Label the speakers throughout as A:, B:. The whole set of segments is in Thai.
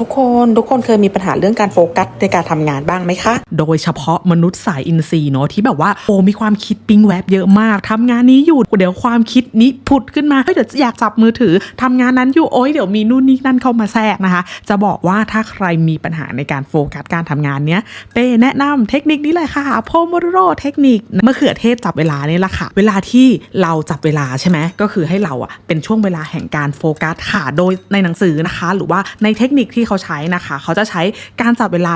A: ทุกคนทุกคนเคยมีปัญหาเรื่องการโฟกัสในการทำงานบ้างไหมคะ
B: โดยเฉพาะมนุษย์สายอินทรีย์เนาะที่แบบว่าโอ้มีความคิดปิ๊งแวบเยอะมากทำงานนี้อยู่เดี๋ยวความคิดนี้ผุดขึ้นมาเฮ้ยเดี๋ยวอยากจับมือถือทำงานนั้นอยู่โอ้ยเดี๋ยวมีนู่นนี่นั่นเข้ามาแทรกนะคะ จะบอกว่าถ้าใครมีปัญหาในการโฟกัสการทำงานเนี้ยเป้แนะนำเทคนิคนี้เลยค่ะโพโมโดโรเทคนิคมะเขือเทศจับเวลานี่แหละค่ะ เวลาที่เราจับเวลาใช่ไหมก็คือให้เราอะเป็นช่วงเวลาแห่งการโฟกัสค่ะโดยในหนังสือนะคะ หรือว่าในเทคนิคที่เขาใช้นะคะ เขาจะใช้การจับเวลา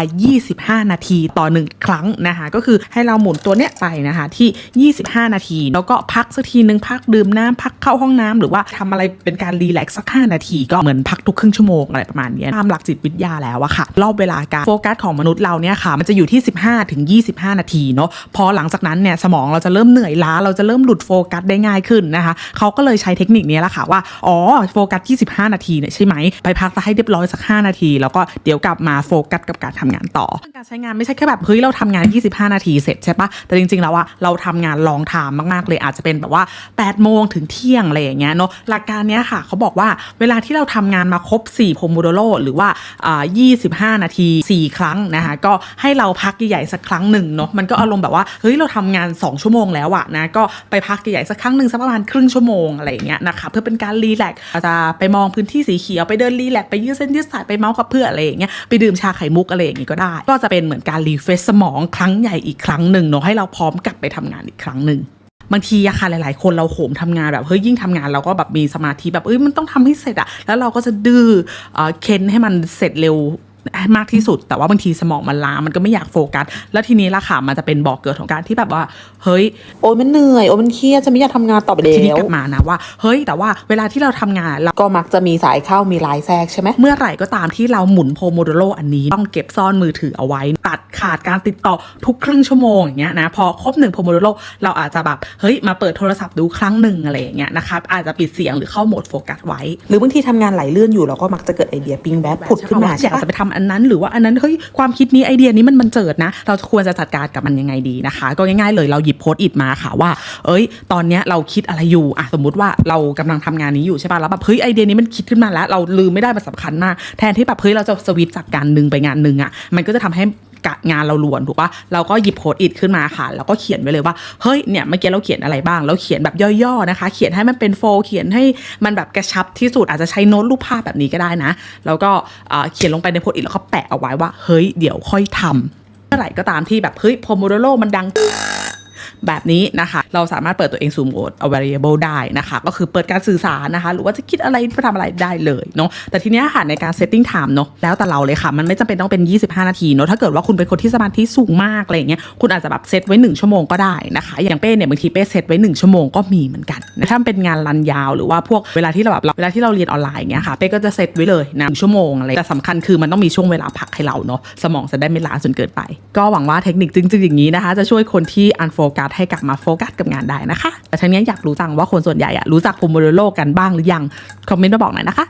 B: 25 นาทีต่อหนึ่งครั้งนะคะ ก็คือให้เราหมุนตัวเนี้ยไปนะคะ ที่ 25 นาที แล้วก็พักสักทีหนึ่งพักดื่มน้ำพักเข้าห้องน้ำหรือว่าทำอะไรเป็นการรีแลกซ์สัก 5 นาที ก็เหมือนพักทุกครึ่งชั่วโมงอะไรประมาณนี้ตามหลักจิตวิทยาแล้วอะค่ะ รอบเวลาการโฟกัสของมนุษย์เราเนี่ยค่ะ มันจะอยู่ที่ 15ถึง25 นาทีเนาะพอหลังจากนั้นเนี่ยสมองเราจะเริ่มเหนื่อยล้าเราจะเริ่มหลุดโฟกัสได้ง่ายขึ้นนะคะเขาก็เลยใช้เทคนิคนี้แหละค่ะว่าอ๋อโฟกัส25นาทีเนี่ยใช่ไหมไปพักให้เรียบร้อยสัก5 นาที แล้วก็เดี๋ยวกลับมาโฟกัสกับการทำงานต่อ การใช้งานไม่ใช่แค่แบบเฮ้ยเราทำงาน 25 นาทีเสร็จใช่ปะแต่จริงๆแล้วอะเราทำงานลองไทม์มากๆเลยอาจจะเป็นแบบว่า8โมงถึงเที่ยงอะไรอย่างเงี้ยเนาะหลักการเนี้ยค่ะเขาบอกว่าเวลาที่เราทำงานมาครบ4โพโมโดโรหรือว่าอ่า 25 นาที 4 ครั้งนะคะก็ให้เราพักใหญ่ๆสักครั้งหนึ่งเนาะมันก็อารมณ์แบบว่าเฮ้ยเราทำงาน 2 ชั่วโมงแล้วอะนะก็ไปพักใหญ่ๆสักครั้งหนึ่งสักประมาณครึ่งชั่วโมงอะไรอย่างเงี้ยนะคะเพื่อเป็นการรีแลกซ์อาจจะไปมองพื้นที่สีเขียวไปเดินรีแลกซ์ไปยืดเส้นยืดสายไปเมาส์กับเพื่อนอะไรอย่างเงี้ยไปดื่มชาไข่มุกอะไรอย่างงี้ก็ได้ ก็จะเป็นเหมือนการรีเฟรชสมองครั้งใหญ่อีกครั้งหนึ่งเนาะให้เราพร้อมกลับไปทำงานอีกครั้งหนึ่งบางทีอะค่ะหลาย ๆ คนเราโหมทำงานแบบเฮ้ยยิ่งทำงานเราก็แบบมีสมาธิแบบเอ้ยมันต้องทำให้เสร็จอะแล้วเราก็จะดื้อเอ่อเค้นให้มันเสร็จเร็ว มากที่สุด แต่ว่าบางทีสมองมันล้ามันก็ไม่อยากโฟกัส แล้วทีนี้ละค่ะมันจะเป็นบอกเกิดของการที่แบบว่า เฮ้ย
A: โอ้ยมันเหนื่อยโอ้ยมันเครียดจะไม่อยากทำงานต่อไปแล้
B: ทีนี้
A: ว
B: กลับมานะว่า เฮ้ย แต่ว่าเวลาที่เราทำงานเรา
A: ก็มักจะมีสายเข้ามีลายแทรกใช่ไหม
B: เมื่อไหร่ก็ตามที่เราหมุนโพโมโดโรอันนี้ต้องเก็บซ่อนมือถือเอาไว้ ตัดขาดการติดต่อทุกครึ่งชั่วโมงอย่างเงี้ยนะพอครบหนึ่งโพโมโดโรเราอาจจะแบบเฮ้ยมาเปิดโทรศัพท์ดูครั้งหนึ่งอะไรอย่างเงี้ยนะครับอาจจะปิดเสียงหรือเข้าโหมดโฟกัสไว้
A: หรือบางทีทำงานไหลเลื่อนอยู่เราก็มักจะเกิดไอเดียปิ๊งแวบผุดขึ้นมา
B: อ
A: ใช่
B: ยาก
A: ปะ
B: จะไปทำอันนั้น หรือว่าอันนั้นเฮ้ยความคิดนี้ไอเดียนี้มันมันเจิดนะ เราควรจะจัดการกับมันยังไงดีนะคะ ก็ง่ายๆเลยเราหยิบโพสต์อิดมาค่ะว่า เอ้ย ตอนเนี้ยเราคิดอะไรอยู่อะสมมติว่าเรากำลังทำงานนี้อยู่ใช่ป่ะแล้วแบบเฮ้ยไอเดียนี้มันคิดขึ้นมาแล้ว เราลืมไม่ได้มันสำคัญมากแทนที่แบบเฮ้ยเราจะสวิตจากการหนึ่งไปงานหนึ่งอะมันก็จะทำให้งานเราล้วนถูกปะเราก็หยิบโพสต์อิทขึ้นมาค่ะแล้วก็เขียนไว้เลยว่าเฮ้ยเนี่ยเมื่อกี้เราเขียนอะไรบ้างแล้วเขียนแบบย่อๆนะคะ เขียนให้มันเป็นโฟเขียนให้มันแบบกระชับที่สุดอาจจะใช้โน้ตรูปภาพแบบนี้ก็ได้นะ แล้วก็เอ่อเขียนลงไปในโพสต์อิทแล้วก็แปะเอาไว้ว่าเฮ้ยเดี๋ยวค่อยทำเมื่อไหร่ก็ตามที่แบบเฮ้ยโพโมโดโรมันดัง แบบนี้นะคะ เราสามารถเปิดตัวเองสู่โหมด variable ได้นะคะ ก็คือเปิดการสื่อสารนะคะ หรือว่าจะคิดอะไรไปทำอะไรได้เลยเนาะแต่ทีเนี้ยค่ะในการ setting time เนาะแล้วแต่เราเลยค่ะ มันไม่จำเป็นต้องเป็น 25 นาทีเนาะถ้าเกิดว่าคุณเป็นคนที่สมาธิสูงมากอะไรเงี้ยคุณอาจจะแบบเซตไว้ 1 ชั่วโมงก็ได้นะคะ อย่างเป้เนี่ยบางทีเป้เซตไว้ 1 ชั่วโมงก็มีเหมือนกันนะถ้าเป็นงานรันยาวหรือว่าพวกเวลาที่เราแบบเวลาที่เราเรียนออนไลน์เงี้ยค่ะเป้ก็จะเซตไว้เลยนะหนึ่งชั่วโมงอะไรแต่สำคัญคือมันต้องมีช่วงเวลาพักให้เราเนาะสมองจะได้ไม่ล้าจนเกินไป ก็หวังว่าเทคนิคจริงๆอย่างนี้นะคะ จะช่วยคนที่อันโฟกัสให้กลับมาโฟกัสกับงานได้นะคะแต่ทั้งนี้อยากรู้จังว่าคนส่วนใหญ่อะรู้จักโพโมโดโรกันบ้างหรือยังคอมเมนต์มาบอกหน่อยนะคะ